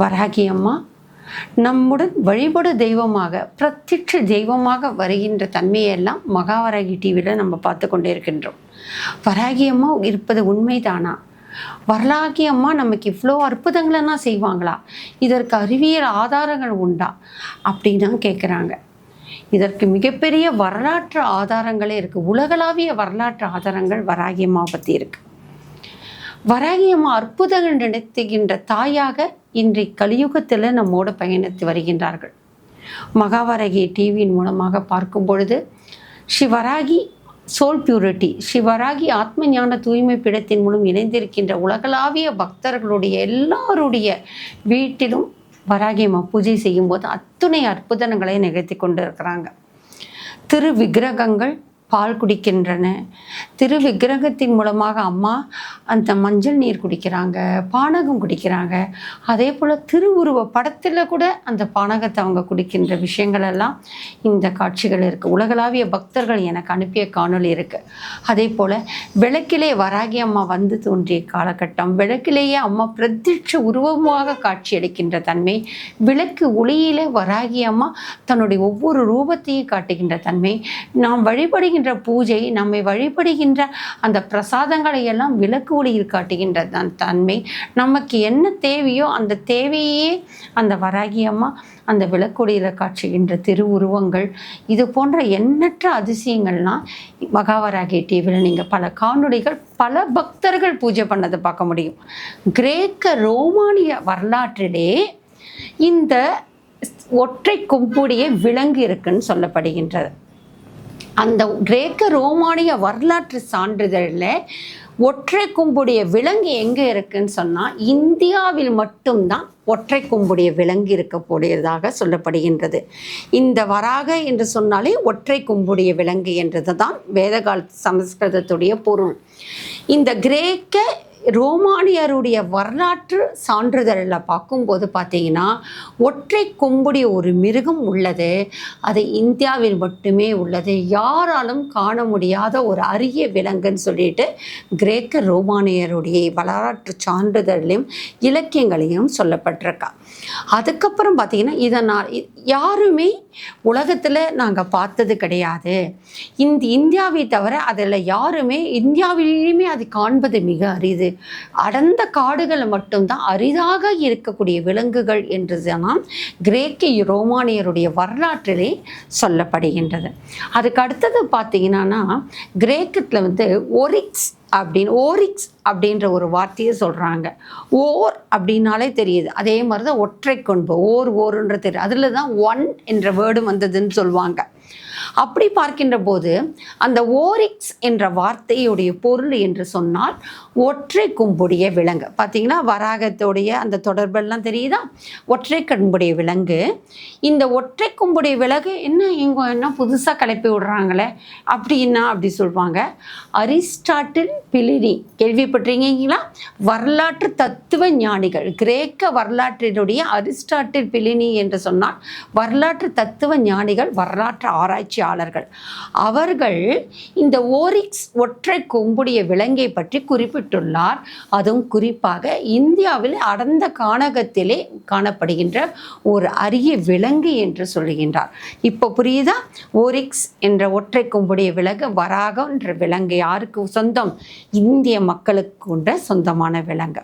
வராகி அம்மா நம்முடன் வழிபடு தெய்வமாக பிரத்யட்ச தெய்வமாக வருகின்ற தன்மையெல்லாம் மகாவராகி டிவியில் நம்ம பார்த்து கொண்டே இருக்கின்றோம். வராகி அம்மா இருப்பது உண்மைதானா? வரலாகி அம்மா நமக்கு இவ்வளோ அற்புதங்களெல்லாம் செய்வாங்களா? இதற்கு அறிவியல் ஆதாரங்கள் உண்டா? அப்படின்னு கேட்குறாங்க. இதற்கு மிகப்பெரிய வரலாற்று ஆதாரங்களே இருக்குது உலகளாவிய வரலாற்று ஆதாரங்கள் வராகியம்மா பற்றி இருக்குது வராகியம்மா அற்புதங்கள் நினைத்துகின்ற தாயாக இன்றை கலியுகத்தில் நம்மோடு பயணித்து வருகின்றார்கள். மகாவராகி டிவியின் மூலமாக பார்க்கும் பொழுது ஸ்ரீவராகி சோல் பியூரிட்டி ஸ்ரீவராகி ஆத்ம ஞான தூய்மை பிடத்தின் மூலம் இணைந்திருக்கின்ற உலகளாவிய பக்தர்களுடைய எல்லாருடைய வீட்டிலும் வராகி அம்மா பூஜை செய்யும்போது அத்துணை அற்புதங்களை நிகழ்த்தி கொண்டு இருக்கிறாங்க திரு விக்கிரகங்கள் பால் குடிக்கின்றன. திரு விக்கிரகத்தின் மூலமாக அம்மா அந்த மஞ்சள் நீர் குடிக்கிறாங்க பானகம் குடிக்கிறாங்க. அதே போல் திருவுருவ படத்தில் கூட அந்த பானகத்தை அவங்க குடிக்கின்ற விஷயங்கள் எல்லாம் இந்த காட்சிகள் இருக்குது உலகளாவிய பக்தர்கள் எனக்கு அனுப்பிய காணொலி இருக்குது அதே போல் விளக்கிலே வராகி அம்மா வந்து தோன்றிய காலகட்டம் விளக்கிலேயே அம்மா பிரத்யட்ச உருவமாக காட்சியளிக்கின்ற தன்மை விளக்கு ஒளியிலே வராகி அம்மா தன்னுடைய ஒவ்வொரு ரூபத்தையும் காட்டுகின்ற தன்மை நாம் வழிபடுகின்ற பூஜை நம்மை வழிபடுகின்ற அந்த பிரசாதங்களை எல்லாம் விளக்கு ஒளியில் காட்டுகின்ற தன் தன்மை. நமக்கு என்ன தேவையோ அந்த தேவையே அந்த வராகி அம்மா அந்த விளக்கொடியில் காட்சிகின்ற திருவுருவங்கள். இது போன்ற எண்ணற்ற அதிசயங்கள்லாம் மகாவராகி டிவியில் நீங்கள் பல காணொளிகள் பல பக்தர்கள் பூஜை பண்ணதை பார்க்க முடியும். கிரேக்க ரோமானிய வரலாற்றிலே இந்த ஒற்றை கொம்புடைய விலங்கு இருக்குன்னு சொல்லப்படுகின்றது. அந்த கிரேக்க ரோமானிய வரலாற்று சான்றிதழில் ஒற்றை கும்புடைய விலங்கு எங்கே இருக்குன்னு சொன்னால் இந்தியாவில் மட்டும்தான் ஒற்றை கும்புடைய விலங்கு இருக்கக்கூடியதாக சொல்லப்படுகின்றது. இந்த வராக என்று சொன்னாலே ஒற்றை கும்புடைய விலங்கு என்றது தான் வேதகால சமஸ்கிருதத்துடைய பொருள். இந்த கிரேக்க ரோமானியருடைய வரலாற்று சான்றிதழில் பார்க்கும்போது பார்த்தீங்கன்னா ஒற்றை கொம்புடைய ஒரு மிருகம் உள்ளது. அது இந்தியாவில் மட்டுமே உள்ளது. யாராலும் காண முடியாத ஒரு அரிய விலங்குன்னு சொல்லிட்டு கிரேக்க ரோமானியருடைய வரலாற்று சான்றிதழையும் இலக்கியங்களையும் சொல்லப்பட்டிருக்கா. அதுக்கப்புறம் பார்த்தீங்கன்னா இதை நான் யாருமே உலகத்தில் நாங்கள் பார்த்தது கிடையாது. இந்த இந்தியாவை தவிர அதில் யாருமே இந்தியாவிலேயுமே அது காண்பது மிக அரிது. அடர்ந்த காடுகள் மட்டும்தான் அரிதாக இருக்கக்கூடிய விலங்குகள் என்றுதான் கிரேக்க ரோமானியருடைய வரலாற்றிலே சொல்லப்படுகின்றது. அதுக்கு அடுத்தது பார்த்தீங்கன்னா கிரேக்கத்தில் வந்து ஒரிக்ஸ் அப்படின்னு ஓரிக்ஸ் அப்படின்ற ஒரு வார்த்தையை சொல்கிறாங்க ஓர் அப்படின்னாலே தெரியுது. அதே மாதிரி தான் ஒற்றை கொன்பு ஓர் ஓருன்ற தெரியும் அதில் தான் ஒன் என்ற வேர்டு வந்ததுன்னு சொல்லுவாங்க. அப்படி பார்க்கின்ற போது அந்த ஓரிக்ஸ் என்ற வார்த்தையுடைய பொருள் என்று சொன்னால் ஒற்றை கும்புடைய விலங்கு. பார்த்தீங்கன்னா வராகத்துடைய அந்த தொடர்பெல்லாம் தெரியுதா? ஒற்றை கொம்புடைய விலங்கு. இந்த ஒற்றை கும்புடைய விலங்கு என்ன இவங்க என்ன புதுசாக கிளப்பி விடுறாங்களே அப்படின்னா அப்படி சொல்லுவாங்க அரிஸ்டாட்டில் பிலினி. கேள்விப்பட்டிருக்கீங்களா? வரலாற்று தத்துவ ஞானிகள். கிரேக்க வரலாற்றினுடைய அரிஸ்டாட்டில் பிலினி என்று சொன்னால் வரலாற்று தத்துவ ஞானிகள் வரலாற்று ஆராய்ச்சி ஆராய்ச்சியாளர்கள் அவர்கள் இந்த ஓரிக்ஸ் ஒற்றை கொம்புடைய விலங்கை பற்றி குறிப்பிட்டுள்ளார். அதுவும் குறிப்பாக இந்தியாவில் அடர்ந்த கானகத்திலே காணப்படுகின்ற ஒரு அரிய விலங்கு என்று சொல்லுகின்றார் இப்போ புரியுதா? ஓரிக்ஸ் என்ற ஒற்றை கொம்புடைய விலங்கு வராகம் என்ற விலங்கு யாருக்கு சொந்தம்? இந்திய மக்களுக்கு கொண்ட சொந்தமான விலங்கு.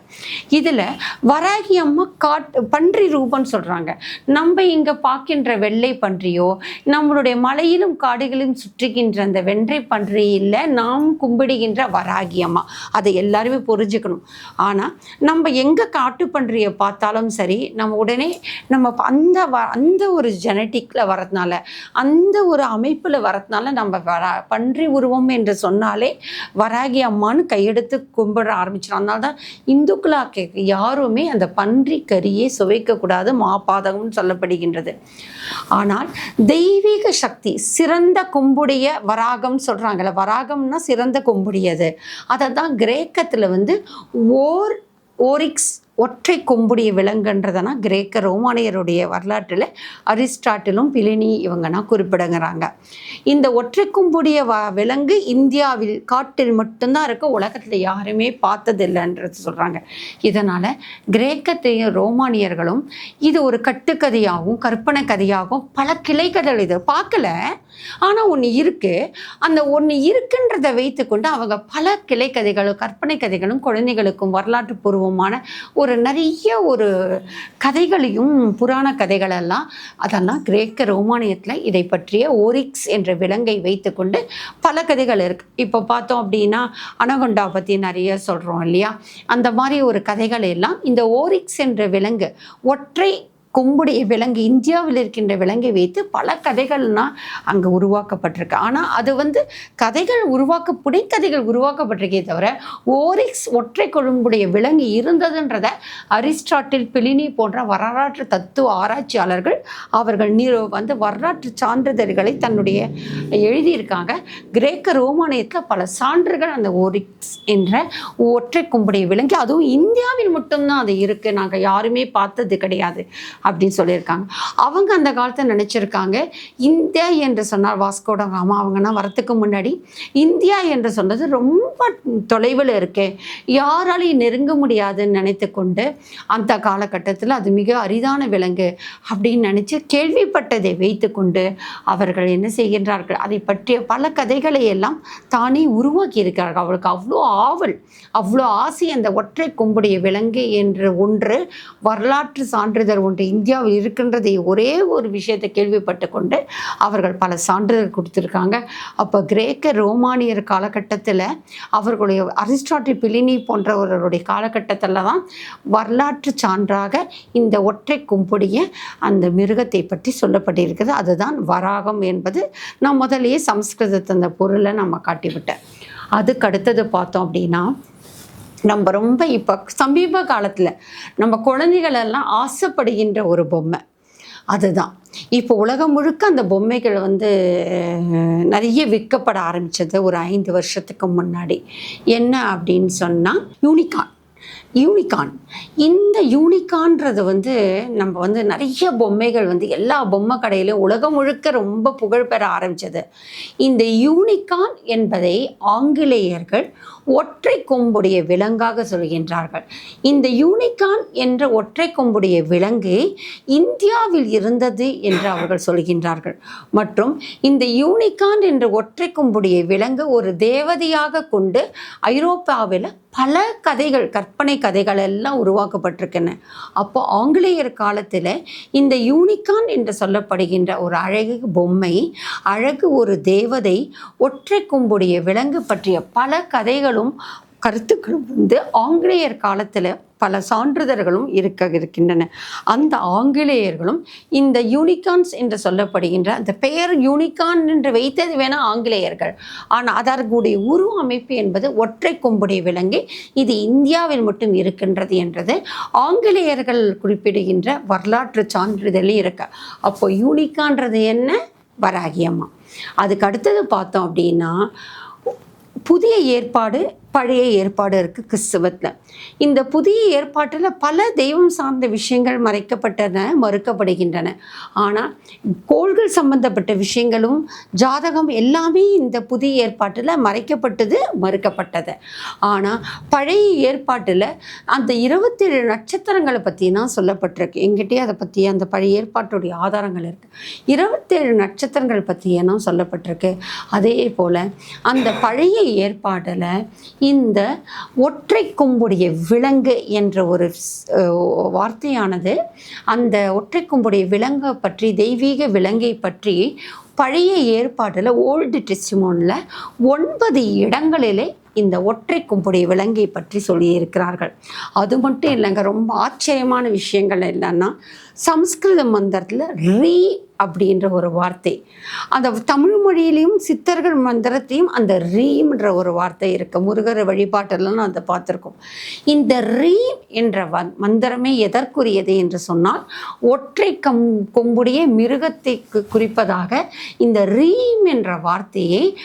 இதில் வராகி அம்மா காட்டு பன்றி ரூபம்னு சொல்கிறாங்க நம்ம இங்கே பார்க்கின்ற வெள்ளை பன்றியோ நம்மளுடைய மலை மலையிலும் காடுகளிலும் சுற்றுகின்ற அந்த வென்றை பன்றியில் நாம் கும்பிடுகின்ற வராகி அம்மா. அதை எல்லாருமே புரிஞ்சுக்கணும். ஆனால் நம்ம எங்கே காட்டு பன்றியை பார்த்தாலும் சரி நம்ம உடனே நம்ம அந்த வ அந்த ஒரு ஜெனட்டிக்கில் வரதுனால அந்த ஒரு அமைப்பில் வரதுனால நம்ம வரா பன்றி உருவம் என்று சொன்னாலே வராகி அம்மான்னு கையெடுத்து கும்பிட ஆரம்பிச்சிடும். அதனால தான் இந்துக்களாக யாருமே அந்த பன்றி கறியை சுவைக்கக்கூடாது மாபாதகம்னு சொல்லப்படுகின்றது. ஆனால் தெய்வீக சக்தி சிறந்த கொம்புடைய வராகம் சொல்கிறாங்கல்ல வராகம்னா சிறந்த கொம்புடையது. அதை தான் கிரேக்கத்தில் வந்து ஓர் ஓரிக்ஸ் ஒற்றை கொம்புடைய விலங்குன்றதுனா கிரேக்க ரோமானியருடைய வரலாற்றில் அரிஸ்டாட்டிலும் பிலினி இவங்கன்னா குறிப்பிடுங்கிறாங்க. இந்த ஒற்றை கொம்புடைய வ விலங்கு இந்தியாவில் காட்டில் மட்டும்தான் இருக்க உலகத்தில் யாருமே பார்த்ததில்லைன்றது சொல்கிறாங்க இதனால் கிரேக்கத்தையும் ரோமானியர்களும் இது ஒரு கட்டுக்கதையாகவும் கற்பனை கதையாகவும் பல கிளைக்கதைகள் இது. பார்க்கல? ஆனால் ஒன்று இருக்குது அந்த ஒன்று இருக்குன்றதை வைத்துக்கொண்டு அவங்க பல கிளைக்கதைகளும் கற்பனை கதைகளும் குழந்தைகளுக்கும் வரலாற்று பூர்வமான ஒரு நிறைய ஒரு கதைகளையும் புராண கதைகளெல்லாம் அதெல்லாம் கிரேக்க ரோமானியத்தில் இதை பற்றிய ஓரிக்ஸ் என்ற விலங்கை வைத்துக்கொண்டு பல கதைகள் இருக்குது இப்போ பார்த்தோம் அப்படின்னா அனகொண்டா பற்றி நிறைய சொல்கிறோம் இல்லையா? அந்த மாதிரி ஒரு கதைகள் எல்லாம் இந்த ஓரிக்ஸ் என்ற விலங்கு ஒற்றை கொம்புடைய விலங்கு இந்தியாவில் இருக்கின்ற விலங்கை வைத்து பல கதைகள்னால் அங்கே உருவாக்கப்பட்டிருக்கு. ஆனால் அது வந்து கதைகள் உருவாக்க புனைக்கதைகள் உருவாக்கப்பட்டிருக்கே தவிர ஓரிக்ஸ் ஒற்றை கொழும்புடைய விலங்கு இருந்ததுன்றத அரிஸ்டாட்டில் பிலினி போன்ற வரலாற்று தத்துவ ஆராய்ச்சியாளர்கள் அவர்கள் நீ வந்து வரலாற்று சான்றிதழ்களை தன்னுடைய எழுதியிருக்காங்க. கிரேக்க ரோமானியத்தில் பல சான்றுகள் அந்த ஓரிக்ஸ் என்ற ஒற்றை கொம்புடைய விலங்கு. அதுவும் இந்தியாவில் மட்டும்தான் அது இருக்குது நாங்கள் யாருமே பார்த்தது கிடையாது. அப்படின்னு சொல்லியிருக்காங்க. அவங்க அந்த காலத்தை நினச்சிருக்காங்க. இந்தியா என்று சொன்னார் வாஸ்கோட காமா அவங்கன்னா வரத்துக்கு முன்னாடி இந்தியா என்று சொன்னது ரொம்ப தொலைவில் இருக்கு. யாராலையும் நெருங்க முடியாதுன்னு நினைத்து கொண்டு அந்த காலகட்டத்தில் அது மிக அரிதான விலங்கு அப்படின்னு நினச்சி கேள்விப்பட்டதை வைத்துக்கொண்டு அவர்கள் என்ன செய்கின்றார்கள்? அதை பற்றிய பல கதைகளை எல்லாம் தானே உருவாக்கி இருக்கிறார்கள். அவளுக்கு அவ்வளோ ஆவல் அவ்வளோ ஆசை அந்த ஒற்றை கொம்புடைய விலங்கு என்று ஒன்று வரலாற்று சான்றிதழ் ஒன்று இந்தியாவில் இருக்கின்றதை ஒரே ஒரு விஷயத்தை கேள்விப்பட்டு கொண்டு அவர்கள் பல சான்றிதழ் கொடுத்துருக்காங்க. அப்போ கிரேக்க ரோமானியர் காலகட்டத்தில் அவர்களுடைய அரிஸ்டாட்டில் பிலினி போன்றவர்களுடைய காலகட்டத்தில் தான் வரலாற்று சான்றாக இந்த ஒற்றை கும்புடைய அந்த மிருகத்தை பற்றி சொல்லப்பட்டிருக்கிறது அதுதான் வராகம் என்பது. நான் முதலேயே சமஸ்கிருதத்தை அந்த பொருளை நம்ம காட்டிவிட்டேன். அதுக்கு அடுத்தது பார்த்தோம் அப்படின்னா நம்ம ரொம்ப இப்போ சமீப காலத்தில் நம்ம குழந்தைகளெல்லாம் ஆசைப்படுகின்ற ஒரு பொம்மை. அதுதான். இப்போ உலகம் முழுக்க அந்த பொம்மைகள் வந்து நிறைய விற்கப்பட ஆரம்பித்தது ஒரு ஐந்து வருஷத்துக்கு முன்னாடி. என்ன அப்படின்னு சொன்னால் யூனிகான் யூனிகான் இந்த யூனிகான்றது வந்து நம்ம வந்து நிறைய பொம்மைகள் வந்து எல்லா பொம்மை கடையிலும் உலகம் முழுக்க ரொம்ப புகழ் பெற ஆரம்பித்தது இந்த யூனிகான் என்பதை ஆங்கிலேயர்கள் ஒற்றை கொம்புடைய விலங்காக சொல்கின்றார்கள். இந்த யூனிகான் என்ற ஒற்றை கொம்புடைய விலங்கு இந்தியாவில் இருந்தது என்று அவர்கள் சொல்கின்றார்கள். மற்றும் இந்த யூனிகான் என்ற ஒற்றை கொம்புடைய விலங்கு ஒரு தேவதையாக கொண்டு ஐரோப்பாவில் பல கதைகள் கற்பனை கதைகள் எல்லாம் உருவாக்கப்பட்டிருக்கின்றன. அப்போ ஆங்கிலேயர் காலத்தில் இந்த யூனிகான் என்று சொல்லப்படுகின்ற ஒரு அழகு பொம்மை அழகு ஒரு தேவதை ஒற்றை கொம்புடைய விலங்கு பற்றிய பல கதைகளும் கருத்துக்களும் வந்து ஆங்கிலேயர் காலத்தில் பல சான்றிதழ்களும் இருக்க இருக்கின்றன. அந்த ஆங்கிலேயர்களும் இந்த யூனிகான்ஸ் என்று சொல்லப்படுகின்ற அந்த பெயர் யூனிகான் என்று வைத்தது வேணால் ஆங்கிலேயர்கள். ஆனால் அதற்குடைய உருவ அமைப்பு என்பது ஒற்றை கொம்புடைய விலங்கு இது இந்தியாவில் மட்டும் இருக்கின்றது என்றது ஆங்கிலேயர்கள் குறிப்பிடுகின்ற வரலாற்று சான்றிதழும் இருக்கு. அப்போ யூனிகான்றது என்ன? வராகியம்மா அதுக்கு அடுத்தது பார்த்தோம் அப்படின்னா புதிய ஏற்பாடு பழைய ஏற்பாடு இருக்குது கிறிஸ்துவத்தில். இந்த புதிய ஏற்பாட்டில் பல தெய்வம் சார்ந்த விஷயங்கள் மறைக்கப்பட்டன மறுக்கப்படுகின்றன. ஆனால் கோள்கள் சம்பந்தப்பட்ட விஷயங்களும் ஜாதகம் எல்லாமே இந்த புதிய ஏற்பாட்டில் மறைக்கப்பட்டது மறுக்கப்பட்டது. ஆனால் பழைய ஏற்பாட்டில் அந்த இருபத்தேழு நட்சத்திரங்களை பற்றிலாம் சொல்லப்பட்டிருக்கு. எங்கிட்டே அதை பற்றி அந்த பழைய ஏற்பாட்டுடைய ஆதாரங்கள் இருக்குது இருபத்தேழு நட்சத்திரங்கள் பற்றியெல்லாம் சொல்லப்பட்டிருக்கு. அதே போல் அந்த பழைய ஏற்பாட்டில் இந்த ஒற்றை கொம்புடைய விலங்கு என்ற ஒரு வார்த்தையானது அந்த ஒற்றை கொம்புடைய விலங்கை பற்றி தெய்வீக விலங்கை பற்றி பழைய ஏற்பாட்டில் ஓல்டு டெஸ்டிமோனில் ஒன்பது இடங்களிலே இந்த ஒற்றை கும்புடைய விலங்கை பற்றி சொல்லியிருக்கிறார்கள். அது மட்டும் இல்லைங்க ரொம்ப ஆச்சரியமான விஷயங்கள் என்னன்னா சம்ஸ்கிருத மந்திரத்தில் ரீ அப்படின்ற ஒரு வார்த்தை. அந்த தமிழ் மொழியிலையும் சித்தர்கள் மந்திரத்தையும் அந்த ரீம்ன்ற ஒரு வார்த்தை இருக்குது முருகர் வழிபாட்டெல்லாம் அதை பார்த்துருக்கோம். இந்த ரீம் என்ற வ- மந்திரமே எதற்குரியது என்று சொன்னால் ஒற்றை கம் கொம்புடைய மிருகத்தை குறிப்பதாக இந்த ரீம் என்ற வார்த்தையை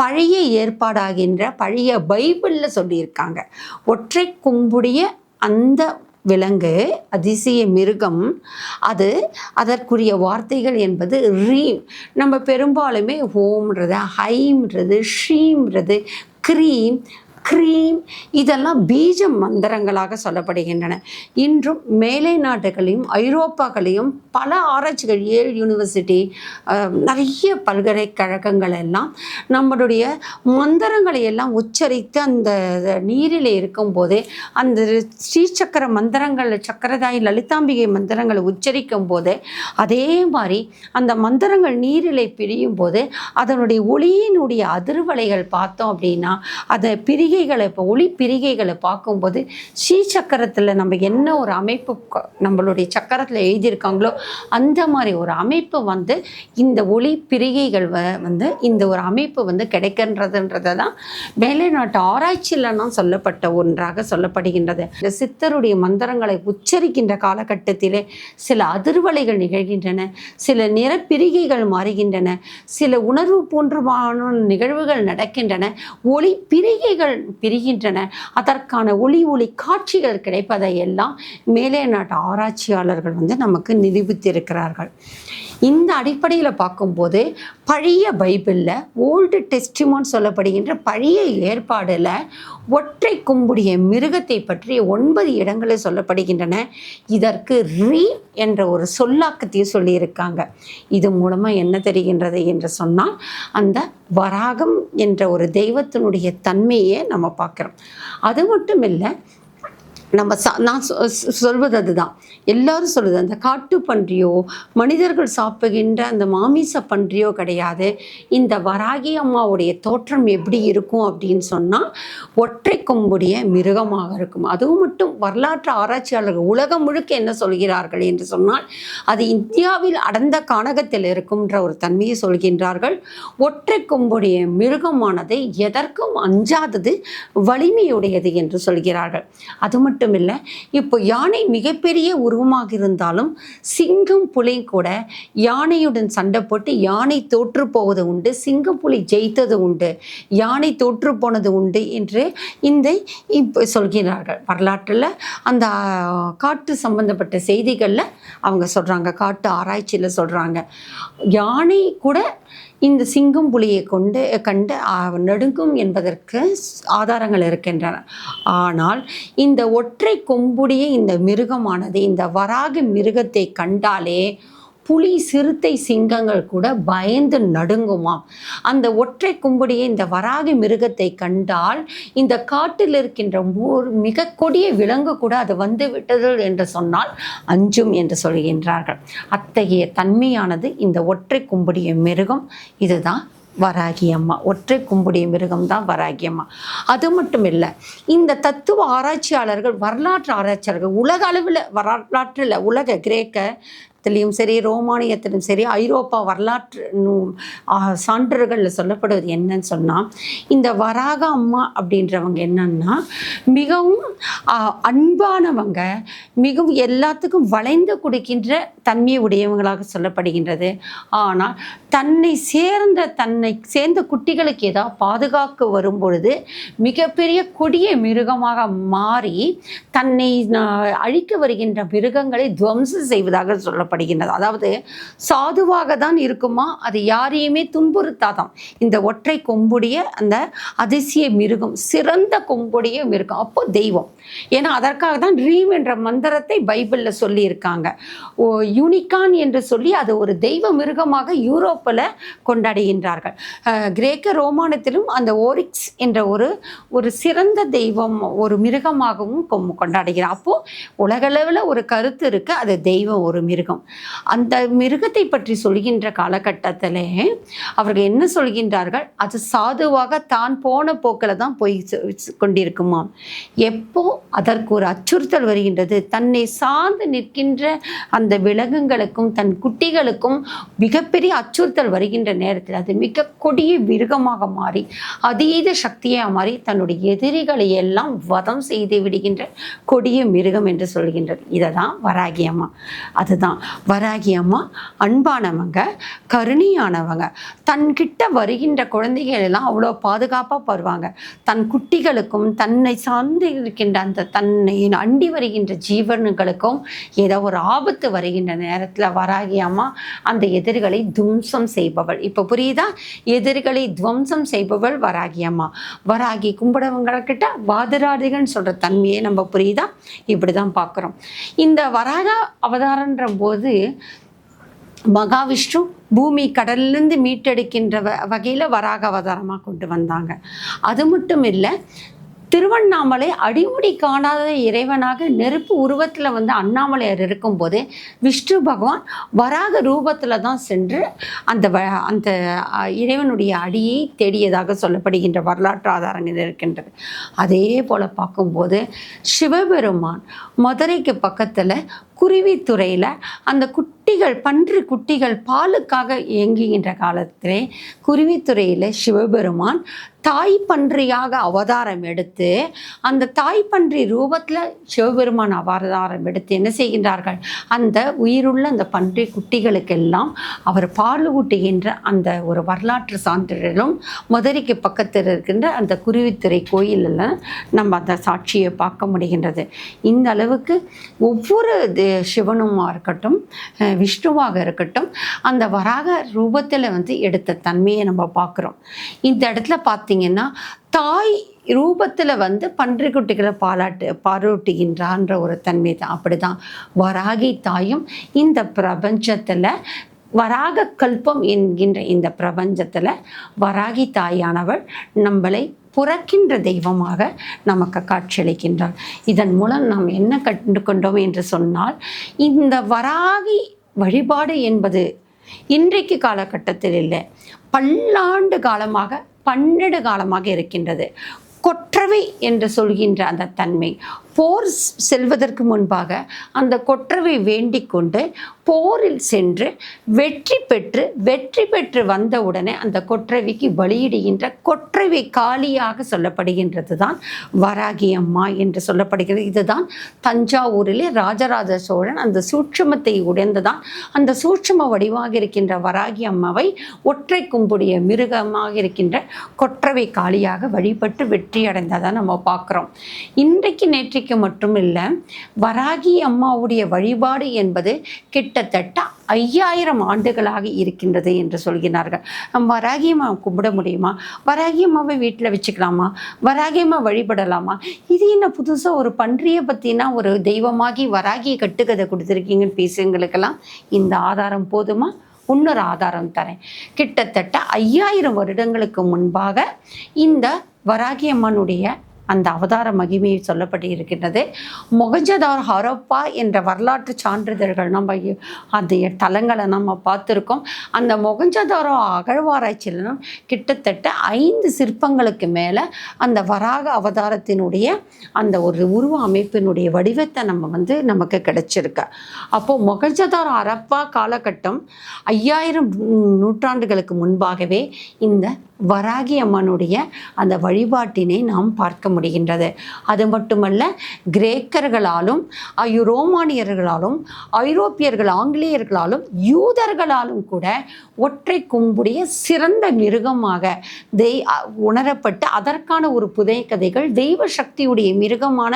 பழைய ஏற்பாடாகின்ற பழைய பைபிளில் சொல்லியிருக்காங்க. ஒற்றை கொம்புடைய அந்த விலங்கு அதிசய மிருகம் அது அதற்குரிய வார்த்தைகள் என்பது ரீம் நம்ம பெரும்பாலுமே ஹோம்ன்றது ஹைம்ன்றது ஷீம்ன்றது க்ரீம் க்ரீம் இதெல்லாம் பீஜ மந்திரங்களாக சொல்லப்படுகின்றன. இன்றும் மேலை நாடுகளையும் ஐரோப்பாக்களையும் பல ஆராய்ச்சிகள் ஏழ் யூனிவர்சிட்டி நிறைய பல்கலைக்கழகங்கள் எல்லாம் நம்மளுடைய மந்திரங்களை எல்லாம் உச்சரித்து அந்த நீரில் இருக்கும்போதே அந்த ஸ்ரீசக்கர மந்திரங்கள் சக்கரதாயி லலிதாம்பிகை மந்திரங்களை உச்சரிக்கும் போதே அதே மாதிரி அந்த மந்திரங்கள் நீரிலை பிரியும் போது அதனுடைய ஒளியினுடைய அதிர்வலைகள் பார்த்தோம் அப்படின்னா அதை பிரிகைகளை இப்போ ஒளி பிரிகைகளை பார்க்கும்போது ஸ்ரீ சக்கரத்தில் நம்ம என்ன ஒரு அமைப்பு நம்மளுடைய சக்கரத்தில் எழுதியிருக்காங்களோ அந்த மாதிரி ஒரு அமைப்பு வந்து இந்த ஒளி பிரிகைகள் வ வந்து இந்த ஒரு அமைப்பு வந்து கிடைக்கின்றதுன்றதை தான் மேலை நாட்டு ஆராய்ச்சியிலலாம் சொல்லப்பட்ட ஒன்றாக சொல்லப்படுகின்றது. இந்த சித்தருடைய மந்திரங்களை உச்சரிக்கின்ற காலகட்டத்திலே சில அதிர்வலைகள் நிகழ்கின்றன சில நிறப்பிரிகைகள் மாறுகின்றன சில உணர்வு போன்றமான நிகழ்வுகள் நடக்கின்றன ஒளி பிரிகைகள் பிரிகின்றன. அதற்கான ஒளி ஒளி காட்சிகள் கிடைப்பதை எல்லாம் மேலே நாட்டு ஆராய்ச்சியாளர்கள் வந்து நமக்கு நிரூபித்திருக்கிறார்கள். இந்த அடிப்படையில் பார்க்கும்போது பழைய பைபிளில் ஓல்டு டெஸ்டிமோன் சொல்லப்படுகின்ற பழைய ஏற்பாடில் ஒற்றை கும்புடைய மிருகத்தை பற்றி ஒன்பது இடங்களில் சொல்லப்படுகின்றன. இதற்கு ரீ என்ற ஒரு சொல்லாக்கத்தையும் சொல்லியிருக்காங்க. இது மூலமாக என்ன தெரிகின்றது என்று சொன்னால் அந்த வராகம் என்ற ஒரு தெய்வத்தினுடைய தன்மையை நம்ம பார்க்குறோம். அது மட்டும் இல்லை நம்ம சா நான் சொ- சொல்வது அதுதான். எல்லாரும் சொல்லுது அந்த காட்டு பன்றியோ மனிதர்கள் சாப்பிடுகின்ற அந்த மாமிச பன்றியோ கிடையாது. இந்த வராகி அம்மாவுடைய தோற்றம் எப்படி இருக்கும் அப்படின்னு சொன்னால் ஒற்றை கொம்புடைய மிருகமாக இருக்கும். அதுவும் மட்டும் வரலாற்று ஆராய்ச்சியாளர்கள் உலகம் முழுக்க என்ன சொல்கிறார்கள் என்று சொன்னால் அது இந்தியாவில் அடர்ந்த கானகத்தில் இருக்கும்ன்ற ஒரு தன்மையை சொல்கின்றார்கள். ஒற்றை கொம்புடைய மிருகமானது எதற்கும் அஞ்சாதது வலிமையுடையது என்று சொல்கிறார்கள். அது மட்டும் இல்லை இப்போ யானை மிகப்பெரிய உருவமாக இருந்தாலும் சிங்கம் புலி கூட யானையுடன் சண்டை போட்டு யானை தோற்று போவது உண்டு சிங்கம் புலி ஜெயித்தது உண்டு யானை தோற்று போனது உண்டு என்று இந்த இப்போ சொல்கிறார்கள். வரலாற்றில் அந்த காட்டு சம்பந்தப்பட்ட செய்திகளில் அவங்க சொல்கிறாங்க காட்டு ஆராய்ச்சியில் சொல்கிறாங்க யானை கூட இந்த சிங்கம் புலியை கொண்டு கண்டு நடுங்கும் என்பதற்கு ஆதாரங்கள் இருக்கின்றன. ஆனால் இந்த ஒற்றை கொம்புடைய இந்த மிருகமானது இந்த வராக மிருகத்தை கண்டாலே புலி சிறுத்தை சிங்கங்கள் கூட பயந்து நடுங்குமாம். அந்த ஒற்றை கும்படியை இந்த வராகி மிருகத்தை கண்டால் இந்த காட்டில் இருக்கின்ற ஒரு மிக கொடிய விலங்கு கூட அது வந்து விட்டது என்று சொன்னால் அஞ்சும் என்று சொல்கின்றார்கள். அத்தகைய தன்மையானது இந்த ஒற்றை கும்படிய மிருகம். இதுதான் வராகி அம்மா. ஒற்றை கும்புடைய மிருகம் தான் வராகி அம்மா. அது மட்டும் இல்லை இந்த தத்துவ ஆராய்ச்சியாளர்கள் வரலாற்று ஆராய்ச்சியாளர்கள் உலக அளவில் வரலாற்றில் உலக கிரேக்க கிரேக்கத்திலையும் சரி ரோமானியத்திலும் சரி ஐரோப்பா வரலாற்று சான்றுகளில் சொல்லப்படுவது என்னன்னு சொன்னால் இந்த வராக அம்மா அப்படின்றவங்க என்னன்னா மிகவும் அன்பானவங்க மிகவும் எல்லாத்துக்கும் வளைந்து கொடுக்கின்ற தன்மை உடையவங்களாக சொல்லப்படுகின்றது. ஆனால் தன்னை சேர்ந்த தன்னை சேர்ந்த குட்டிகளுக்கு ஏதாவது பாதுகாக்க வரும் பொழுது மிகப்பெரிய கொடிய மிருகமாக மாறி தன்னை அழிக்க வருகின்ற மிருகங்களை துவம்சம் செய்வதாக சொல்லப்படுகின்றது அதாவது சாதுவாக தான் இருக்குமா? அது யாரையுமே துன்புறுத்தாதாம். இந்த ஒற்றை கொம்புடைய அந்த அதிசய மிருகம் சிறந்த கொம்புடைய மிருகம் அப்போ தெய்வம். ஏன்னா அதற்காக தான் ரீம் என்ற மந்திரத்தை பைபிளில் சொல்லியிருக்காங்க. ஓ யூனிகான் என்று சொல்லி அது ஒரு தெய்வ மிருகமாக யூரோப்பில் கொண்டாடுகின்றார்கள். கிரேக்க ரோமானத்திலும் அந்த ஓரிக்ஸ் என்ற ஒரு ஒரு சிறந்த தெய்வம் ஒரு மிருகமாகவும் கொம்- கொண்டாடுகிறார். அப்போது உலகளவில் ஒரு கருத்து இருக்கு அது தெய்வம் ஒரு மிருகம். அந்த மிருகத்தை பற்றி சொல்கின்ற காலகட்டத்திலே அவர்கள் என்ன சொல்கின்றார்கள்? அது சாதுவாக தான் போன போக்கில் தான் போய் சு- கொண்டிருக்குமாம். எப்போ அதற்கு ஒரு அச்சுறுத்தல் வருகின்றது. தன்னை சார்ந்து நிற்கின்ற அந்த விலங்குகளுக்கும் தன் குட்டிகளுக்கும் மிகப்பெரிய அச்சுறுத்தல் வருகின்ற நேரத்தில் அது மிக கொடிய மிருகமாக மாறி அதீத சக்தியாக மாறி தன்னுடைய எதிரிகளை எல்லாம் வதம் செய்து விடுகின்ற கொடிய மிருகம் என்று சொல்கின்றது. இதை தான் வராகி அம்மா. அதுதான். வராகி அம்மா அன்பானவங்க கருணியானவங்க. தன்கிட்ட வருகின்ற குழந்தைகள் எல்லாம் அவ்வளோ பாதுகாப்பாக வருவாங்க. தன் குட்டிகளுக்கும் தன்னை சார்ந்து இருக்கின்ற அந்த தன்னை அண்டி வருகின்ற ஜீவனுங்களுக்கும் ஏதோ ஒரு ஆபத்து வருகின்ற நேரத்தில் வராகி அம்மா அந்த எதிர்களை துவம்சம் செய்பவள். இப்போ புரியுதா? எதிரிகளை துவம்சம் செய்பவள் வராகி அம்மா. வராகி கும்பிடவங்கக்கிட்ட வாதிராதிகள்னு சொல்கிற தன்மையை நம்ம புரியுதா? இப்படி தான் பார்க்குறோம் இந்த வராக அவதாரன்ற போது மகாவிஷ்ணு பூமி கடல்லேருந்து மீட்டெடுக்கின்ற வ வகையில் வராக அவதாரமாக கொண்டு வந்தாங்க. அது மட்டும் இல்லை திருவண்ணாமலை அடிமுடி காணாத இறைவனாக நெருப்பு உருவத்தில் வந்து அண்ணாமலையார் இருக்கும்போது விஷ்ணு பகவான் வராக ரூபத்தில் தான் சென்று அந்த வ அந்த இறைவனுடைய அடியை தேடியதாக சொல்லப்படுகின்ற வரலாற்று ஆதாரங்கள் இருக்கின்றது. அதே போல் பார்க்கும்போது சிவபெருமான் மதுரைக்கு பக்கத்தில் குருவித்துறையில் அந்த குட்டிகள் பன்றி குட்டிகள் பாலுக்காக இயங்குகின்ற காலத்திலே குருவித்துறையில் சிவபெருமான் தாய் பன்றியாக அவதாரம் எடுத்து அந்த தாய் பன்றி ரூபத்தில் சிவபெருமான் அவதாரம் எடுத்து என்ன செய்கின்றார்கள்? அந்த உயிருள்ள அந்த பன்றி குட்டிகளுக்கெல்லாம் அவர் பால் ஊட்டுகின்ற அந்த ஒரு வரலாற்று சான்றிதழும் மதுரைக்கு பக்கத்தில் இருக்கின்ற அந்த குருவித்துறை கோயிலில் நம்ம அந்த சாட்சியை பார்க்க முடிகின்றது. இந்த அளவுக்கு ஒவ்வொரு சிவனுமாக சிவனுமா இருக்கட்டும் விஷ்ணுவாக இருக்கட்டும் அந்த வராக ரூபத்தில் வந்து எடுத்த தன்மையை நம்ம பார்க்குறோம். இந்த இடத்துல பார்த்தீங்கன்னா தாய் ரூபத்தில் வந்து பன்றிக்குட்டிகளை பாலாட்டு பாராட்டுகின்றான்ற ஒரு தன்மை தான். அப்படி தான் வராகி தாயும் இந்த பிரபஞ்சத்தில் வராக கல்பம் என்கின்ற இந்த பிரபஞ்சத்தில் வராகி தாயானவள் நம்மளை புறக்கின்ற தெய்வமாக நமக்கு காட்சியளிக்கின்றாள். இதன் மூலம் நாம் என்ன கண்டு கொண்டோம் என்று சொன்னால் இந்த வராகி வழிபாடு என்பது இன்றைக்கு காலகட்டத்தில் இல்லை. பல்லாண்டு காலமாக பன்னெண்டு காலமாக இருக்கின்றது. கொற்றவை என்று சொல்கின்ற அந்த தன்மை. போர் செல்வதற்கு முன்பாக அந்த கொற்றவை வேண்டிக் கொண்டு போரில் சென்று வெற்றி பெற்று வெற்றி பெற்று வந்தவுடனே அந்த கொற்றவைக்கு வழியிடுகின்ற கொற்றவை காளியாக சொல்லப்படுகின்றது தான் வராகி அம்மா என்று சொல்லப்படுகிறது. இதுதான் தஞ்சாவூரிலே ராஜராஜ சோழன் அந்த சூட்சுமத்தை உடைந்துதான். அந்த சூட்சும வடிவாக இருக்கின்ற வராகி அம்மாவை ஒற்றை கும்புடைய மிருகமாக இருக்கின்ற கொற்றவை காளியாக வழிபட்டு வெற்றி அடைந்ததை நம்ம பார்க்குறோம். இன்றைக்கு நேற்றைக்கு மட்டும் இல்லை வராகி அம்மாவுடைய வழிபாடு என்பது கிட்டத்தட்ட ஐயாயிரம் ஆண்டுகளாக இருக்கின்றது என்று சொல்கிறார்கள். நம்ம வராகி அம்மா கும்பிட முடியுமா? வராகி அம்மாவை வீட்டில் வச்சுக்கலாமா? வராகி அம்மா வழிபடலாமா? இது என்ன புதுசாக ஒரு பன்றியை பற்றினா ஒரு தெய்வமாகி வராகியை கட்டுக்கதை கொடுத்துருக்கீங்கன்னு பேசுங்களுக்கெல்லாம் இந்த ஆதாரம் போதுமா? இன்னொரு ஆதாரம் தரேன். கிட்டத்தட்ட ஐயாயிரம் வருடங்களுக்கு முன்பாக இந்த வராகி அம்மனுடைய அந்த அவதார மகிமை சொல்லப்பட்டு இருக்கின்றது மொகஞ்சதார் ஹரப்பா என்ற வரலாற்று சான்றிதழ்கள் நம்ம அந்த தலங்களை நம்ம பார்த்துருக்கோம். அந்த மொகஞ்சதாரோ அகழ்வாராய்ச்சியிலும் கிட்டத்தட்ட ஐந்து சிற்பங்களுக்கு மேலே அந்த வராக அவதாரத்தினுடைய அந்த ஒரு உருவ அமைப்பினுடைய வடிவத்தை நம்ம வந்து நமக்கு கிடைச்சிருக்கு. அப்போது மொகஞ்சதார் ஹரப்பா காலகட்டம் ஐயாயிரம் நூற்றாண்டுகளுக்கு முன்பாகவே இந்த வராகி அம்மனுடைய அந்த வழிபாட்டினை நாம் பார்க்க முடியும் முடிகின்றது. அது மட்டுமல்ல கிரேக்கர்களாலும் ஐயோ ரோமானியர்களாலும் ஐரோப்பியர்கள் ஆங்கிலேயர்களாலும் யூதர்களாலும் கூட ஒற்றை கும்புடைய சிறந்த மிருகமாக தெய் உணரப்பட்டு அதற்கான ஒரு புதை கதைகள் தெய்வ சக்தியுடைய மிருகமான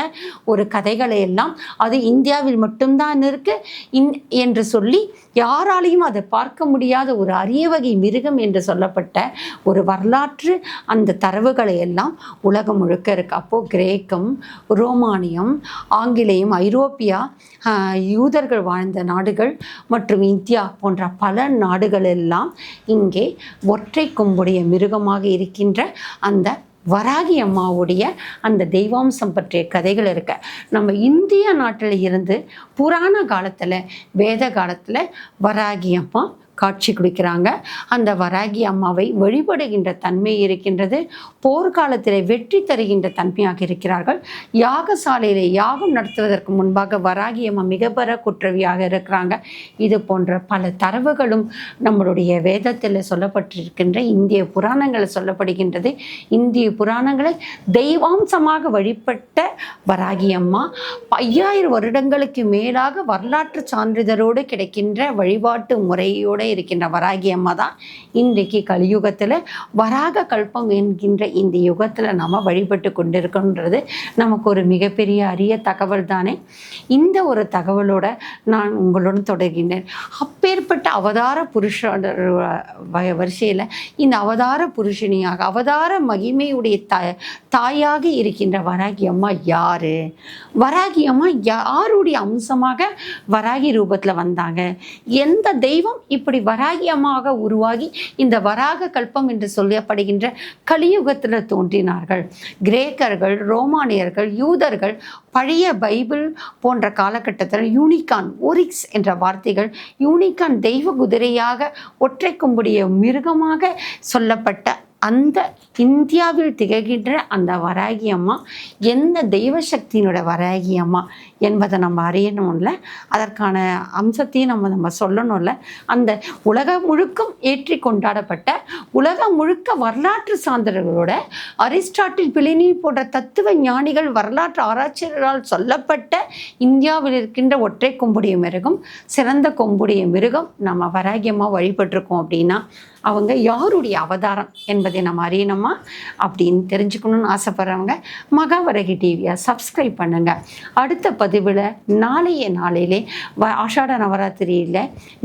ஒரு கதைகளை எல்லாம் அது இந்தியாவில் மட்டும்தான் இருக்கு. இன் என்று சொல்லி யாராலையும் அதை பார்க்க முடியாத ஒரு அரிய வகை மிருகம் என்று சொல்லப்பட்ட ஒரு வரலாற்று அந்த தரவுகளை எல்லாம் உலகம் முழுக்க இருக்கு. அப்போது கிரேக்கம் ரோமானியம் ஆங்கிலேயம் ஐரோப்பியா யூதர்கள் வாழ்ந்த நாடுகள் மற்றும் இந்தியா போன்ற பல நாடுகள் எல்லாம் இங்கே ஒற்றை கொம்புடைய மிருகமாக இருக்கின்ற அந்த வராகி அம்மாவுடைய அந்த தெய்வாம்சம் பற்றிய கதைகள் இருக்க. நம்ம இந்திய நாட்டில் இருந்து புராண காலத்தில் வேத காலத்தில் வராகி அம்மா காட்சி கொடுக்கிறாங்க. அந்த வராகி அம்மாவை வழிபடுகின்ற தன்மை இருக்கின்றது. போர்க்காலத்தில் வெற்றி தருகின்ற தன்மையாக இருக்கிறார்கள். யாகசாலையிலே யாகம் நடத்துவதற்கு முன்பாக வராகி அம்மா மிகப்பெற குற்றவியாக இருக்கிறாங்க. இது போன்ற பல தரவுகளும் நம்மளுடைய வேதத்தில் சொல்லப்பட்டிருக்கின்ற இந்திய புராணங்களில் சொல்லப்படுகின்றது. இந்திய புராணங்களில் தெய்வாம்சமாக வழிபட்ட வராகி அம்மா ஐயாயிரம் வருடங்களுக்கு மேலாக வரலாற்று சான்றிதழோடு கிடைக்கின்ற வழிபாட்டு முறையோடு இருக்கின்ற வராகி அம்மா தான் இன்றைக்கு கலியுகத்தில் வராக கல்பம் என்கின்ற இந்த யுகத்தில் நம்ம வழிபட்டு கொண்டிருக்கோன்றது. நமக்கு ஒரு மிகப்பெரிய அரிய தகவல் தானே? இந்த ஒரு தகவலோட நான் உங்களுடன் தொடர்கின்றேன். அப்பேற்பட்ட அவதார புருஷ வரிசையில் இந்த அவதார புருஷனியாக அவதார மகிமையுடைய த தாயாக இருக்கின்ற வராகி அம்மா யாரு? வராகி அம்மா யாருடைய அம்சமாக வராகி ரூபத்தில் வந்தாங்க? எந்த தெய்வம் இப்படி அப்படி வராகியமாக உருவாகி இந்த வராக கல்பம் என்று சொல்லப்படுகின்ற கலியுகத்தில் தோன்றினார்கள். கிரேக்கர்கள் ரோமானியர்கள் யூதர்கள் பழைய பைபிள் போன்ற காலகட்டத்தில் யூனிகான் ஒரிக்ஸ் என்ற வார்த்தைகள் யூனிகான் தெய்வ குதிரையாக ஒற்றை கும்புடைய மிருகமாக சொல்லப்பட்ட அந்த இந்தியாவில் திகழ்கின்ற அந்த வராகி அம்மா எந்த தெய்வ சக்தியினோட வராகி அம்மா என்பதை நம்ம அறியணும்ல. அதற்கான அம்சத்தையும் நம்ம நம்ம சொல்லணும்ல. அந்த உலகம் முழுக்கும் ஏற்றி கொண்டாடப்பட்ட உலகம் முழுக்க வரலாற்று சான்றர்களோட அரிஸ்டாட்டில் பிளினி போன்ற தத்துவ ஞானிகள் வரலாற்று ஆராய்ச்சியாளர்களால் சொல்லப்பட்ட இந்தியாவில் இருக்கின்ற ஒற்றை கொம்புடைய மிருகம் சிறந்த கொம்புடைய மிருகம் நம்ம வராகியமாக வழிபட்டிருக்கோம் அப்படின்னா அவங்க யாருடைய அவதாரம் என்பதை நம்ம அறியணுமா? அப்படின்னு தெரிஞ்சுக்கணும்னு ஆசைப்படுறவங்க மகாவரகி டிவியை சப்ஸ்கிரைப் பண்ணுங்கள் அடுத்த பதிவில் நாளைய நாளிலே வ ஆஷாட நவராத்திரியில்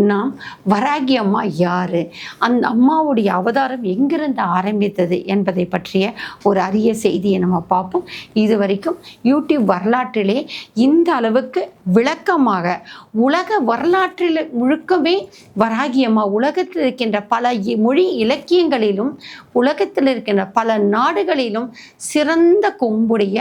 நாம் வராகி அம்மா யார்? அந்த அம்மாவுடைய அவதாரம் எங்கிருந்து ஆரம்பித்தது என்பதை பற்றிய ஒரு அரிய செய்தியை நம்ம பார்ப்போம். இது வரைக்கும் யூடியூப் வரலாற்றிலே இந்த அளவுக்கு விளக்கமாக உலக வரலாற்றில் முழுக்கவே வராகி அம்மா உலகத்தில் இருக்கின்ற பல மொழி இலக்கியங்களிலும் உலகத்தில் இருக்கின்ற பல நாடுகளிலும் சிறந்த கொம்புடைய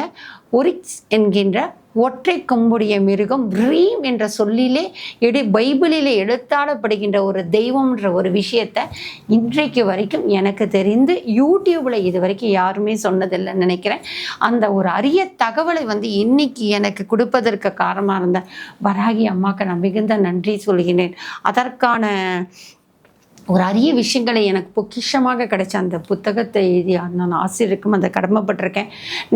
ஒரிக்ஸ் என்கின்ற ஒற்றை கொம்புடைய மிருகம் ரீம் என்ற சொல்லிலே எடு பைபிளிலே எடுத்தாடப்படுகின்ற ஒரு தெய்வம்ன்ற ஒரு விஷயத்தை இன்றைக்கு வரைக்கும் எனக்கு தெரிந்து யூடியூப்பில் இது வரைக்கும் யாருமே சொன்னதில்லைன்னு நினைக்கிறேன். அந்த ஒரு அரிய தகவலை வந்து இன்னைக்கு எனக்கு கொடுப்பதற்கு காரணமாக இருந்த வராகி அம்மாவுக்கு நான் மிகுந்த நன்றி சொல்கிறேன். அதற்கான ஒரு அரிய விஷயங்களை எனக்கு பொக்கிஷமாக கிடைச்ச அந்த புத்தகத்தை எழுதி நான் ஆசிரியருக்கும் அந்த கடமைப்பட்டிருக்கேன்.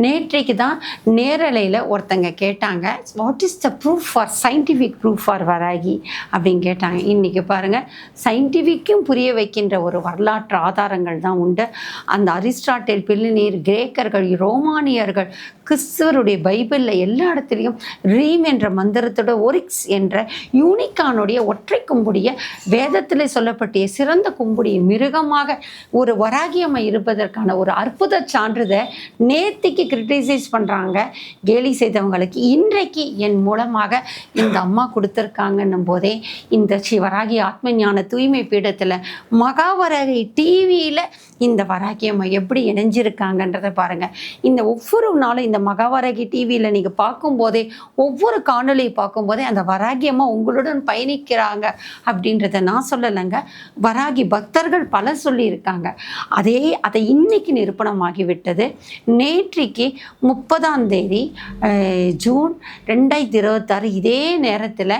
நேற்றைக்கு தான் நேரலையில் ஒருத்தங்க கேட்டாங்க what is the proof for scientific proof for Varahi? அப்படின்னு கேட்டாங்க. இன்றைக்கி பாருங்கள் சயின்டிஃபிக்கும் புரிய வைக்கின்ற ஒரு வரலாற்று ஆதாரங்கள் தான் உண்டு. அந்த அரிஸ்டாட்டில் பில்லினீர் கிரேக்கர்கள் ரோமானியர்கள் கிறிஸ்துவருடைய பைபிளில் எல்லா இடத்துலையும் ரீம் என்ற மந்திரத்தோட ஒரிக்ஸ் என்ற யூனிக்கானுடைய ஒற்றை கும்புடைய வேதத்தில் சொல்லப்பட்டிய சிறந்த கும்புடைய மிருகமாக ஒரு வராகியம்மை இருப்பதற்கான ஒரு அற்புத சான்றிதை நேர்த்திக்கு கிரிட்டிசைஸ் பண்ணுறாங்க கேலி செய்தவங்களுக்கு இன்றைக்கு என் மூலமாக இந்த அம்மா கொடுத்துருக்காங்கன்னும் போதே இந்த ஸ்ரீ வராகி ஆத்ம ஞான தூய்மை பீடத்தில் மகாவராகி டிவியில் இந்த வராகியம்மா எப்படி இணைஞ்சிருக்காங்கன்றதை பாருங்கள் இந்த ஒவ்வொரு நாளும் இந்த மகாவராகி டிவியில் நீங்கள் பார்க்கும்போதே ஒவ்வொரு காணொலி பார்க்கும்போதே அந்த வராகியம்மா உங்களுடன் பயணிக்கிறாங்க அப்படின்றத நான் சொல்லலைங்க. வராகி பக்தர்கள் பல சொல்லியிருக்காங்க. அதே அதை இன்னைக்கு நிரூபணமாகிவிட்டது. நேற்றைக்கு முப்பதாம் தேதி ஜூன் ரெண்டாயிரத்தி இருபத்தாறு இதே நேரத்தில்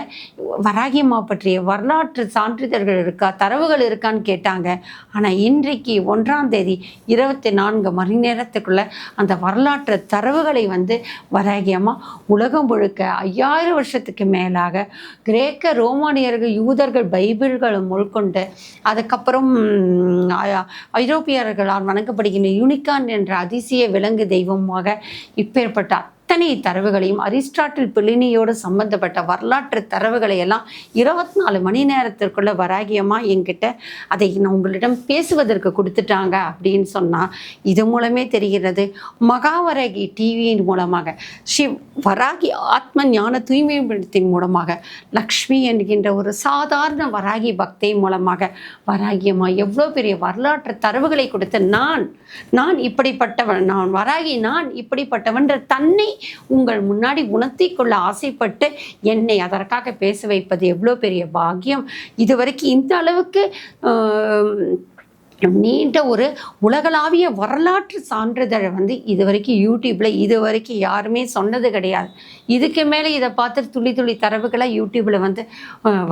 வராகியம்மா பற்றிய வரலாற்று சான்றிதழ்கள் இருக்கா தரவுகள் இருக்கான்னு கேட்டாங்க. ஆனால் இன்றைக்கு ஒன்றாம் தேதி இருபத்தி நான்கு மணி நேரத்துக்குள்ளே அந்த வரலாற்று தரவு தரவுகளை வந்து வரகியமாக உலகம் முழுக்க ஐயாயிரம் வருஷத்துக்கு மேலாக கிரேக்க ரோமானியர்கள் யூதர்கள் பைபிள்களை முழுக்கொண்டு அதுக்கப்புறம் ஐரோப்பியர்களால் வணங்கப்படுகின்ற யூனிகான் என்ற அதிசய விலங்கு தெய்வமாக இப்பேற்பட்ட அத்தனை தரவுகளையும் அரிஸ்டாட்டில் பிளினியோடு சம்பந்தப்பட்ட வரலாற்று தரவுகளை எல்லாம் இருபத்தி நாலு மணி நேரத்திற்குள்ள வராகியமாக என்கிட்ட அதை நான் உங்களிடம் பேசுவதற்கு கொடுத்துட்டாங்க அப்படின்னு சொன்னால் இது மூலமே தெரிகிறது. மகாவராகி டிவியின் மூலமாக சிவ் வராகி ஆத்ம ஞான தூய்மைப்படுத்தின் மூலமாக லக்ஷ்மி என்கின்ற ஒரு சாதாரண வராகி பக்தை மூலமாக வராகியம்மா எவ்வளோ பெரிய வரலாற்று தரவுகளை கொடுத்த நான் நான் இப்படிப்பட்டவன் நான் வராகி நான் இப்படிப்பட்டவன்ற தன்னை உங்கள் முன்னாடி உணர்த்தி கொள்ள ஆசைப்பட்டு என்னை அதற்காக பேச வைப்பது எவ்வளோ பெரிய பாக்கியம். இதுவரைக்கும் இந்த அளவுக்கு நீண்ட ஒரு உலகளாவிய வரலாற்று சான்றிதழை வந்து இது வரைக்கும் யூடியூப்பில் இது வரைக்கும் யாருமே சொன்னது கிடையாது. இதுக்கு மேலே இதை பார்த்து துளி துளி தரவுகளை யூடியூப்பில் வந்து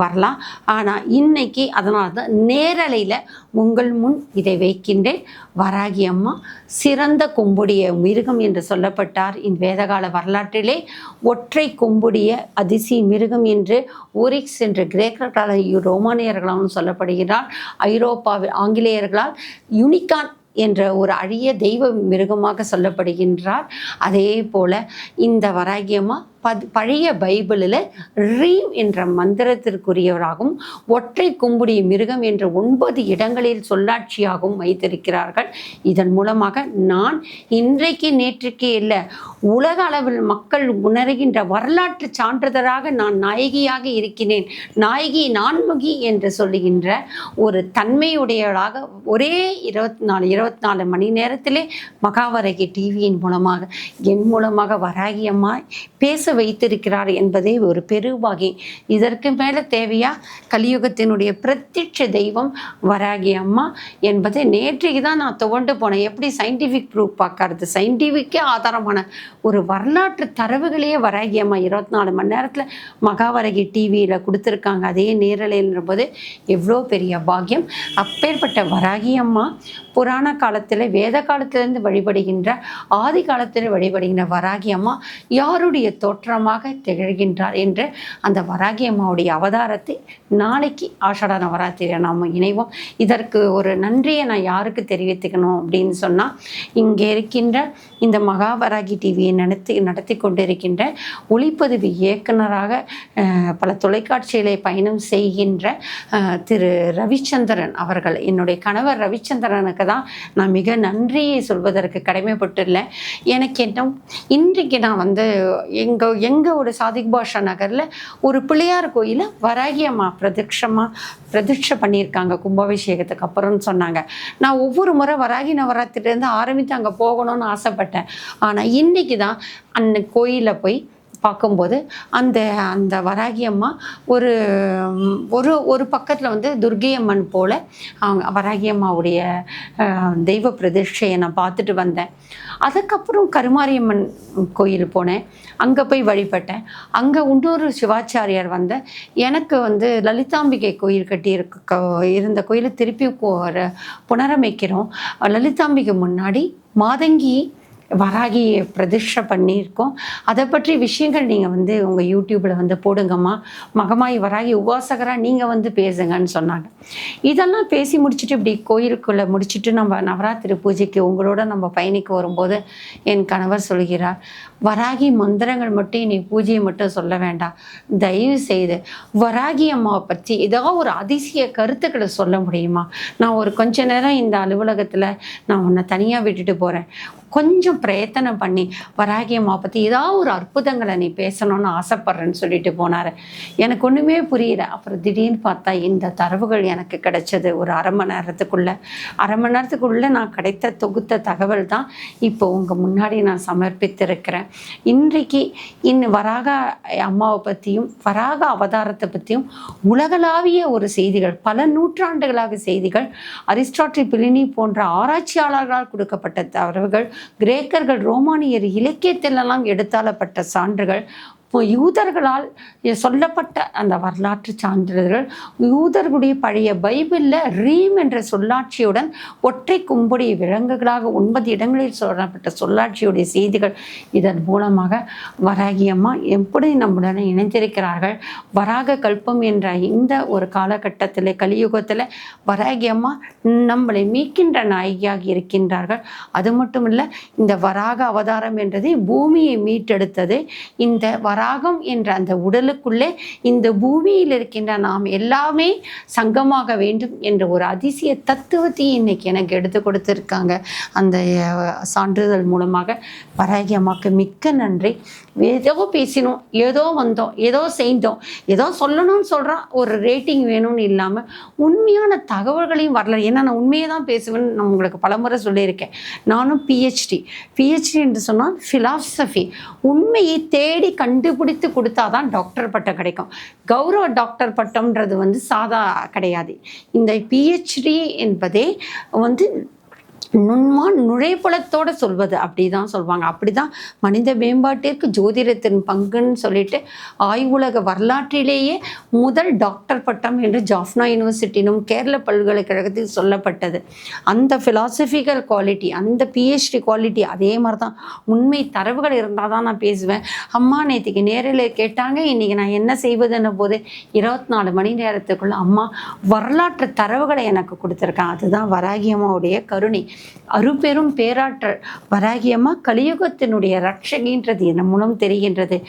வரலாம். ஆனால் இன்னைக்கு அதனால தான் நேரலையில் உங்கள் முன் இதை வைக்கின்றேன். வராகி அம்மா சிறந்த கொம்புடைய மிருகம் என்று சொல்லப்பட்டார் இந்த வேதகால வரலாற்றிலே. ஒற்றை கொம்புடைய அதிசி மிருகம் என்று ஒரிக்ஸ் என்ற கிரேக்கர்களால் ரோமானியர்களாலும் சொல்லப்படுகிறார். ஐரோப்பாவில் ஆங்கிலேயர்களால் யுனிகான் என்ற ஒரு அழிய தெய்வ மிருகமாக சொல்லப்படுகின்றார். அதே போல இந்த வராகியமாக பத் பழைய பைபிளில் ரீம் என்ற மந்திரத்திற்குரியவராகவும் ஒற்றை கும்புடி மிருகம் என்ற ஒன்பது இடங்களில் சொல்லாட்சியாகவும் வைத்திருக்கிறார்கள். இதன் மூலமாக நான் இன்றைக்கு நேற்றுக்கு இல்லை உலக அளவில் மக்கள் உணர்கின்ற வரலாற்று சான்றிதழாக நான் நாயகியாக இருக்கிறேன். நாயகி நான்முகி என்று சொல்லுகின்ற ஒரு தன்மையுடையவளாக ஒரே இருபத்தி நாலு இருபத்தி நாலு மணி நேரத்திலே மகாவரகி டிவியின் மூலமாக என் மூலமாக வராகி அம்மா பேச வைத்திருக்கிறார் என்பதே ஒரு பெருவாகி. இதற்கு மேலே தேவையா? கலியுகத்தினுடைய பிரத்யட்ச தெய்வம் வராகி அம்மா என்பதை நேற்றைக்கு தான் நான் துவண்டு போனேன். எப்படி சயின்டிஃபிக் ப்ரூஃப் பார்க்கறது? சயின்டிஃபிக்கே ஆதாரமான ஒரு வரலாற்று தரவுகளையே வராகி அம்மா இருபத்தி நாலு மணி நேரத்தில் மகாவரகி டிவியில் கொடுத்துருக்காங்க. அதே நேரலைன்ற போது எவ்வளோ பெரிய பாக்கியம். அப்பேற்பட்ட வராகி அம்மா புராண காலத்தில் வேத காலத்திலேருந்து வழிபடுகின்ற ஆதி காலத்தில் வழிபடுகின்ற வராகி அம்மா யாருடைய தோற்றமாக திகழ்கின்றார் என்று அந்த வராகி அம்மாவுடைய அவதாரத்தை நாளைக்கு ஆஷாட நவராத்திரி நாம் இணைவோம். இதற்கு ஒரு நன்றியை நான் யாருக்கு தெரிவித்துக்கணும் அப்படின்னு சொன்னால் இங்கே இருக்கின்ற இந்த மகாவராகி டிவியை நடத்தி நடத்தி கொண்டிருக்கின்ற ஒளிப்பதிவு இயக்குனராக பல தொலைக்காட்சிகளை பயணம் செய்கின்ற திரு ரவிச்சந்திரன் அவர்கள். என்னுடைய கணவர் ரவிச்சந்திரனுக்கு தான் நான் மிக நன்றியை சொல்வதற்கு கடமைப்பட்டுள்ளேன். எனக்கு என்ன இன்றைக்கு நான் வந்து எங்கள் எங்கள் ஒரு சாதிக் பாஷா நகரில் ஒரு பிள்ளையார் கோயிலை வராகி அம்மா பிரதட்சமாக பிரதிஷ்டை பண்ணியிருக்காங்க கும்பாபிஷேகத்துக்கு அப்புறம்னு சொன்னாங்க. நான் ஒவ்வொரு முறை வராகி நவராத்திரிலேருந்து ஆரம்பித்து அங்கே போகணும்னு ஆசைப்பட்டேன். ஆனால் இன்னைக்கு தான் அந்த கோயிலில் போய் பார்க்கும்போது அந்த அந்த வராகி அம்மா ஒரு ஒரு ஒரு பக்கத்தில் வந்து துர்கையம்மன் போல் அவங்க வராகி அம்மாவுடைய தெய்வ பிரதிஷ்டையை நான் பார்த்துட்டு வந்தேன். அதுக்கப்புறம் கருமாரியம்மன் கோயில் போனேன். அங்கே போய் வழிபட்டேன். அங்கே இன்னொரு சிவாச்சாரியார் வந்து எனக்கு வந்து லலிதாம்பிகை கோயில் கட்டி இருக்க இருந்த கோயிலை திருப்பி கோ- புனரமைக்கிறோம். லலிதாம்பிகை முன்னாடி மாதங்கி வராகி பிரதிஷ்டை பண்ணியிருக்கோம். அதை பற்றி விஷயங்கள் நீங்கள் வந்து உங்கள் யூடியூப்பில் வந்து போடுங்கம்மா. மகமாயி வராகி உபாசகராக நீங்கள் வந்து பேசுங்கன்னு சொன்னாங்க. இதெல்லாம் பேசி முடிச்சுட்டு இப்படி கோயிலுக்குள்ளே முடிச்சுட்டு நம்ம நவராத்திரி பூஜைக்கு உங்களோட நம்ம பயணிக்க வரும்போது என் கணவர் சொல்கிறார் வராகி மந்திரங்கள் மட்டும் நீ பூஜையை மட்டும் சொல்ல வேண்டாம். தயவு செய்து வராகி அம்மாவை பற்றி ஏதாவது ஒரு அதிசய கருத்துக்களை சொல்ல முடியுமா? நான் ஒரு கொஞ்ச நேரம் இந்த அலுவலகத்தில் நான் உன்னை தனியாக விட்டுட்டு போகிறேன் கொஞ்சம் பிரயத்தனம் பண்ணி வராகி அம்மா பற்றி ஏதாவது ஒரு அற்புதங்களை நீ பேசணும்னு ஆசைப்பட்றேன்னு சொல்லிட்டு போனார். எனக்கு ஒன்றுமே புரியல. அப்புறம் திடீர்னு பார்த்தா இந்த தரவுகள் எனக்கு கிடைச்சது ஒரு அரை மணி நேரத்துக்குள்ளே. அரை மணி நேரத்துக்குள்ளே நான் கிடைத்த தொகுத்த தகவல் தான் இப்போ உங்கள் முன்னாடி நான் சமர்ப்பித்திருக்கிறேன். இன்றைக்கு இன்னும் வராக அம்மாவை பற்றியும் வராக அவதாரத்தை பற்றியும் உலகளாவிய ஒரு செய்திகள் பல நூற்றாண்டுகளாக செய்திகள் அரிஸ்டாட்டில் பிலினி போன்ற ஆராய்ச்சியாளர்களால் கொடுக்கப்பட்ட தரவுகள் கிரேக்கர்கள் ரோமானியர் இலக்கியத்திலெல்லாம் எடுத்தாளப்பட்ட சான்றுகள் யூதர்களால் சொல்லப்பட்ட அந்த வரலாற்று சான்றிதழ்கள் யூதர்களுடைய பழைய பைபிளில் ரீம் என்ற சொல்லாட்சியுடன் ஒற்றை கும்புடைய விலங்குகளாக ஒன்பது இடங்களில் சொல்லப்பட்ட சொல்லாட்சியுடைய செய்திகள் இதன் மூலமாக வராகியம்மா எப்படி நம்முடன் இணைந்திருக்கிறார்கள்? வராக கல்பம் என்ற இந்த ஒரு காலகட்டத்தில் கலியுகத்தில் வராகியம்மா நம்மளை மீட்கின்ற நாயகியாக இருக்கின்றார்கள். அது மட்டும் இல்லை இந்த வராக அவதாரம் என்றது பூமியை மீட்டெடுத்தது இந்த வர வராகம் என்ற அந்த உடலுக்குள்ளே இந்த பூமியில் இருக்கின்ற நாம் எல்லாமே சங்கமாக வேண்டும் என்ற ஒரு அதிசய தத்துவத்தை இன்னைக்கு எனக்கு எடுத்து கொடுத்துருக்காங்க. அந்த சான்றிதழ் மூலமாக. வராகி அம்மாவுக்கு மிக்க நன்றி. ஏதோ பேசினோம் ஏதோ வந்தோம் ஏதோ செய்தோம் ஏதோ சொல்லணும்னு சொல்கிறான் ஒரு ரேட்டிங் வேணும்னு இல்லாமல் உண்மையான தகவல்களையும் வரல. ஏன்னா நான் உண்மையை தான் பேசுவேன்னு நான் உங்களுக்கு பலமுறை சொல்லியிருக்கேன். நானும் பிஹெச்டி பிஹெச்டி என்று சொன்னால் ஃபிலாசபி உண்மையை தேடி கண்டுபிடித்து கொடுத்தாதான் டாக்டர் பட்டம் கிடைக்கும். கௌரவ டாக்டர் பட்டம்ன்றது வந்து சாதா கிடையாது. இந்த பிஹெச்டி என்பதே வந்து நுண்மான் நுழைப்புலத்தோடு சொல்வது. அப்படி தான் சொல்லுவாங்க அப்படி தான் மனித மேம்பாட்டிற்கு ஜோதிடத்தின் பங்குன்னு சொல்லிட்டு ஆய்வுலக வரலாற்றிலேயே முதல் டாக்டர் பட்டம் என்று ஜாஃப்னா யூனிவர்சிட்டினும் கேரள பல்கலைக்கழகத்தில் சொல்லப்பட்டது. அந்த ஃபிலாசபிக்கல் குவாலிட்டி அந்த பிஹெச்டி குவாலிட்டி அதே மாதிரி தான் உண்மை தரவுகள் இருந்தால் தான் நான் பேசுவேன். அம்மா நேற்றுக்கு நேரில் கேட்டாங்க இன்றைக்கி நான் என்ன செய்வதுன்ன போது இருபத்தி நாலு மணி நேரத்துக்குள்ளே அம்மா வரலாற்று தரவுகளை எனக்கு கொடுத்துருக்கான் அதுதான் வராகியம்மாவுடைய கருணை. அருபெரும் பேராற்றல். வராகியம்மா கலியுகத்தினுடைய ரட்சகின்றது என மூலம் தெரிகின்றது.